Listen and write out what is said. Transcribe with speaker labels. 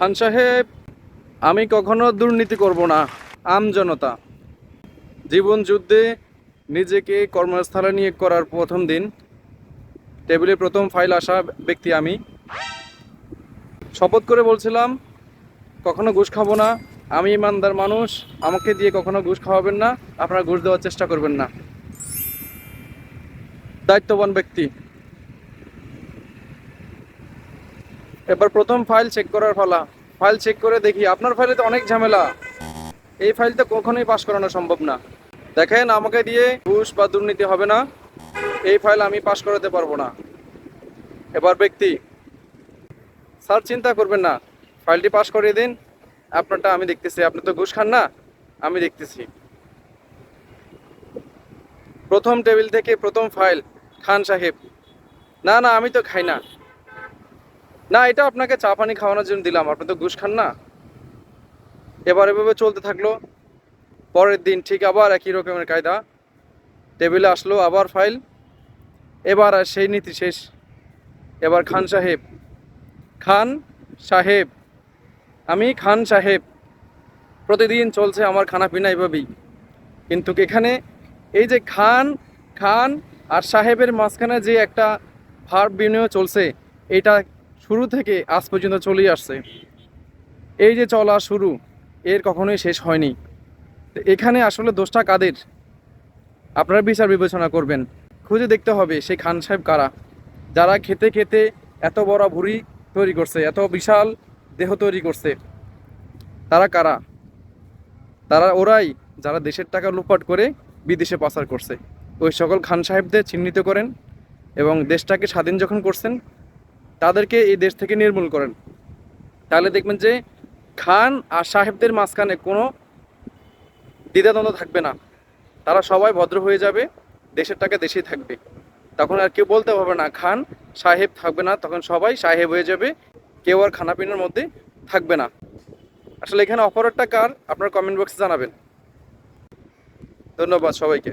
Speaker 1: খান সাহেব, আমি কখনো দুর্নীতি করব না। আম জনতা। জীবন যুদ্ধে নিজেকে কর্মস্থলে নিয়োগ করার প্রথম দিন। টেবিলে প্রথম ফাইল আসা ব্যক্তি আমি। শপথ করে বলছিলাম, কখনো ঘুষ খাব না। আমি ইমানদার মানুষ। আমাকে দিয়ে কখনো ঘুষ খাওয়াবেন না। আপনারা ঘুষ দেওয়ার চেষ্টা করবেন না। দায়িত্ববান ব্যক্তি। এবার প্রথম ফাইল চেক করার ফলা ফাইল চেক করে দেখি, আপনার ফাইলে তো অনেক ঝামেলা। এই ফাইল তো কখনোই পাস করানো সম্ভব না। দেখেন, আমাকে দিয়ে ঘুষ বা দুর্নীতি হবে না। এই ফাইল আমি পাস করাতে পারব না। এবার ব্যক্তি, স্যার, চিন্তা করবেন না। ফাইলটি পাস করিয়ে দিন। আপনারটা আমি দেখতেছি। আপনি তো ঘুষ খান না? আমি দেখতেছি। প্রথম টেবিল থেকে প্রথম ফাইল খান সাহেব। না না, আমি তো খাই না। না এটা আপনাকে চা পানি খাওয়ানোর জন্য দিলাম। আপনি তো ঘুষ খান না। এবার এভাবে চলতে থাকল। পরের দিন ঠিক আবার একই রকমের কায়দা। টেবিলে আসলো আবার ফাইল। এবার আর সেই নীতি শেষ। এবার খান সাহেব। খান সাহেব। আমি খান সাহেব। প্রতিদিন চলছে আমার খানা পিনা এভাবেই। কিন্তু এখানে এই যে খান খান আর সাহেবের মাঝখানে যে একটা ভার বিনিময় চলছে, এটা শুরু থেকে আজ পর্যন্ত চলেই আসছে। এই যে চলা শুরু, এর কখনোই শেষ হয়নি। এখানে আসলে দোষটা কাদের? আপনারা বিচার বিবেচনা করবেন। খুঁজে দেখতে হবে সেই খান সাহেব কারা, যারা খেতে খেতে এত বড় ভুঁড়ি তৈরি করছে, এত বিশাল দেহ তৈরি করছে। তারা কারা? তারা ওরাই যারা দেশের টাকা লুপাট করে বিদেশে পাচার করছে। ওই সকল খান সাহেবদের চিহ্নিত করেন এবং দেশটাকে স্বাধীন যখন করছেন তাদেরকে এই দেশ থেকে নির্মূল করেন। তাহলে দেখবেন যে খান আর সাহেবদের মাঝখানে কোনো দ্বিধাদ্বন্দ্ব থাকবে না। তারা সবাই ভদ্র হয়ে যাবে, দেশের টাকা দেশেই থাকবে। তখন আর কেউ বলতে পারবে না, খান সাহেব থাকবে না, তখন সবাই সাহেব হয়ে যাবে, কেউ আর খানাপিনার মধ্যে থাকবে না। আসলে এখানে অপরাধটা কার? আপনার কমেন্ট বক্সে জানাবেন। ধন্যবাদ সবাইকে।